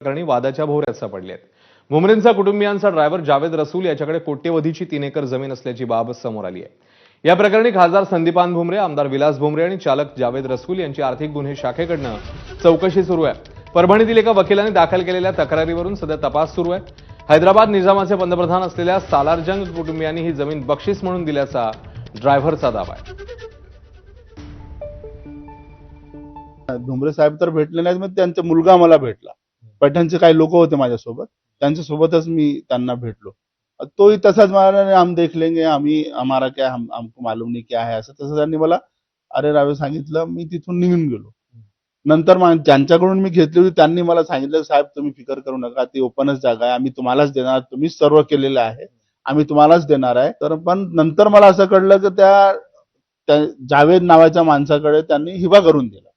प्रकरणी वादाच्या भोवऱ्यात सापडले आहेत. भुमरेंचा कुटुंबियांचा ड्रायव्हर जावेद रसूल याच्याकडे कोट्यवधीची तीन एकर जमीन असल्याची बाब समोर आली आहे. या प्रकरणी खासदार संदीपान भुमरे आमदार विलास भुमरे आणि चालक जावेद रसूल यांची आर्थिक गुन्हे शाखेकडनं चौकशी सुरू आहे. परभणीतील एका वकिलाने दाखल केलेल्या तक्रारीवरून सध्या तपास सुरू आहे. हैदराबाद निजामाचे पंतप्रधान असलेल्या सालारजंग कुटुंबियांनी ही जमीन बक्षीस म्हणून दिल्याचा ड्रायव्हरचा दावा आहे. धुमरे साहेब तर भेटले नाहीत मग त्यांचा मुलगा मला भेटला. पैठणचे काही लोक होते माझ्यासोबत. त्यांच्या सोबतच मी त्यांना भेटलो. तोही तसाच मला हम देख लेंगे आम्ही हमारा क्या हम हमको मालूम नाही क्या है असं. तसं त्यांनी मला अरे रावे सांगितलं मी तिथून निघून गेलो. नंतर ज्यांच्याकडून मी घेतली होती त्यांनी मला सांगितलं साहेब तुम्ही फिकर करू नका ती ओपनच जागा आहे. आम्ही तुम्हालाच देणार तुम्हीच सर्व केलेलं आहे. आम्ही तुम्हालाच देणार आहे. तर पण नंतर मला असं कळलं की त्या त्या जावेद नावाच्या माणसाकडे त्यांनी हिबा करून दिला.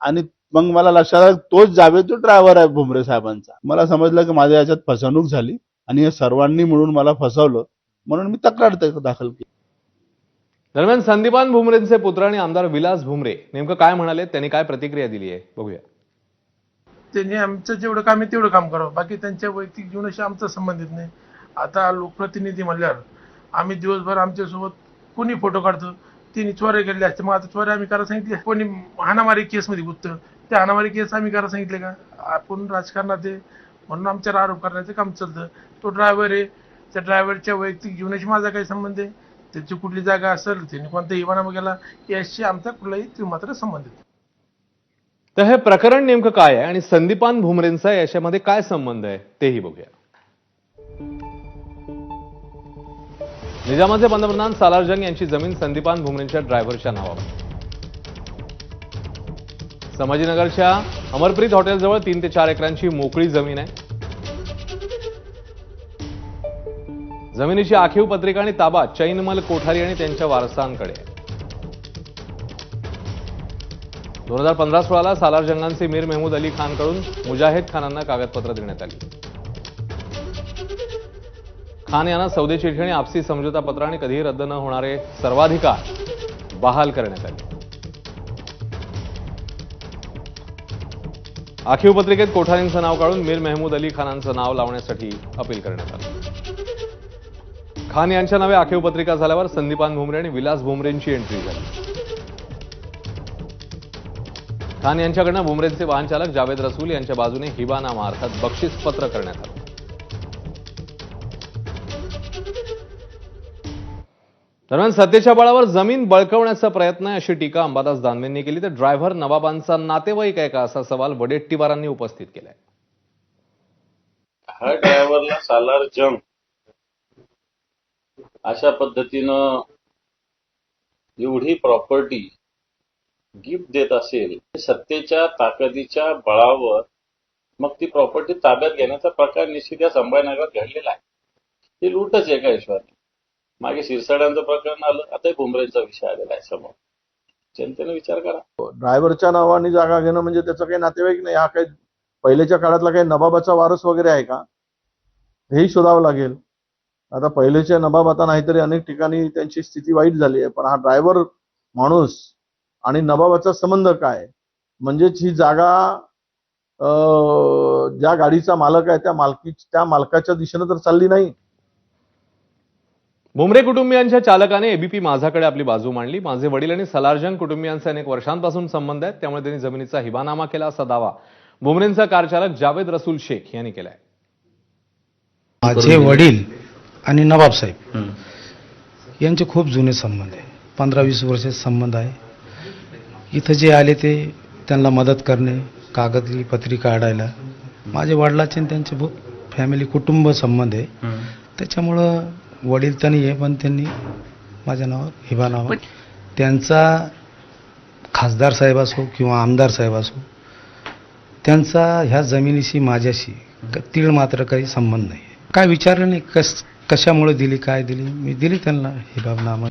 आणि मग मला लक्षात आलं तोच जावेद तो ड्रायव्हर आहे भुमरे साहेबांचा. मला समजलं की माझ्या याच्यात फसवणूक झाली आणि या सर्वांनी मिळून मला फसवलं म्हणून मी तक्रार दाखल केली. दरम्यान संदीपान भुमरेंचे पुत्र आणि आमदार विलास भुमरे नेमकं काय म्हणाले त्यांनी काय प्रतिक्रिया दिली आहे? बघूया. त्यांनी आमचं जेवढं काम आहे तेवढं काम करावं. बाकी त्यांच्या वैयक्तिक जीवनाशी आमचा संबंधित नाही. आता लोकप्रतिनिधी म्हणल्यावर आम्ही दिवसभर आमच्यासोबत कोणी फोटो काढतो तिने चोऱ्या केलेल्या असते मग आता चोऱ्या आम्ही करा सांगितले. कोणी हाणामारी केसमध्ये गुंततं त्या अनावारी केस आम्ही करायला सांगितले का? आपण राजकारणात आहे म्हणून आमच्यावर आरोप करण्याचं काम चालतं. तो ड्रायव्हर आहे त्या ड्रायव्हरच्या वैयक्तिक जीवनाशी माझा काही संबंध आहे. त्याची कुठली जागा असेल त्याने कोणता इमाना गेला याशी आमचा कुठलाही ती मात्र संबंधित तर हे प्रकरण नेमकं काय आहे आणि संदीपान भुमरेंचा याच्यामध्ये काय संबंध आहे तेही बघूया. निजामाचे पंतप्रधान सालारजंग यांची जमीन संदीपान भुमरेंच्या ड्रायव्हरच्या नावावर. संभाजीनगरच्या अमरप्रीत हॉटेलजवळ तीन ते चार एकरांची मोकळी ज़मीन आहे. जमिनीची आखीव पत्रिका ताबा चैनमल कोठारी आणि दोन हज़ार पंधरा सोळाला सालार जंगांचे मीर मेहमूद अली खानकडून मुजाहिद खानांना कागदपत्र देण्यात खान सौदे चिठ्ठी आपसी समझोता पत्र आणि रद्द न होणारे सर्वाधिकार बहाल आले. आखीव पत्रिकेत कोठारींचं नाव काढून मीर मेहमूद अली खानांचं नाव लावण्यासाठी अपील करण्यात आलं. खान यांच्या नावे आखीव पत्रिका झाल्यावर संदीपान भुमरे आणि विलास भुमरेंची एंट्री झाली. खान यांच्याकडनं भुमरेंचे वाहन चालक जावेद रसूल यांच्या बाजूने हिबानामा अर्थात बक्षीस पत्र करण्यात आलं. दरम्यान सत्तेच्या बळावर जमीन बळकवण्याचा प्रयत्न आहे अशी टीका अंबादास दानवेंनी केली. तर ड्रायव्हर नवाबांचा नातेवाईक आहे का असा सवाल वडेट्टीवारांनी उपस्थित केलाय. हा ड्रायव्हरला सालार जंग. अशा पद्धतीनं एवढी प्रॉपर्टी गिफ्ट देत असेल सत्तेच्या ताकदीच्या बळावर मग ती प्रॉपर्टी ताब्यात घेण्याचा प्रकार निश्चित या संभाजीनगरात घडलेला आहे. ते लूटच एका हिशोबाने मागे शिरसाड्यांचं प्रकरण आलं आता भुमरेचा विषय आलेला आहे समोर. जनतेने विचार करा. हो, ड्रायव्हरच्या नावाने जागा घेणं म्हणजे त्याचं काही नातेवाईक नाही. हा काही पहिल्याच्या काळातला काही नबाबाचा वारस वगैरे आहे का? हेही शोधावं लागेल. आता पहिलेचे नबाब आता नाहीतरी अनेक ठिकाणी त्यांची स्थिती वाईट झाली आहे. पण हा ड्रायव्हर माणूस आणि नबाबाचा संबंध काय? म्हणजेच ही जागा ज्या गाडीचा मालक आहे त्या मालकी त्या मालकाच्या दिशेनं तर चालली नाही. भुमरे कुटुंबियांच्या चालकाने एबीपी माझाकडे आपली बाजू मांडली. माझे वडील आणि सलारजंग कुटुंबियांचे अनेक वर्षांपासून संबंध आहेत. त्यामुळे त्यांनी जमिनीचा हिबानामा केला असा दावा भुमरेंचा कार चालक जावेद रसूल शेख यांनी केलाय. माझे वडील आणि नवाबसाहेब यांचे खूप जुने संबंध आहे. पंधरा वीस वर्षाचे संबंध आहे. इथं जे आले ते त्यांना मदत करणे कागदी पत्री काढायला. माझे वडिलाचे आणि त्यांचे फॅमिली कुटुंब संबंध आहे. त्याच्यामुळं वडील त्यांनी हे पण त्यांनी माझ्या नावावर हिबा नावावर त्यांचा खासदार साहेब असो किंवा आमदार साहेब असो त्यांचा ह्या जमिनीशी माझ्याशी तीळ मात्र काही संबंध नाही काय विचारलं नाही कस कशामुळे दिली काय दिली? मी दिली त्यांना हिबाबनामा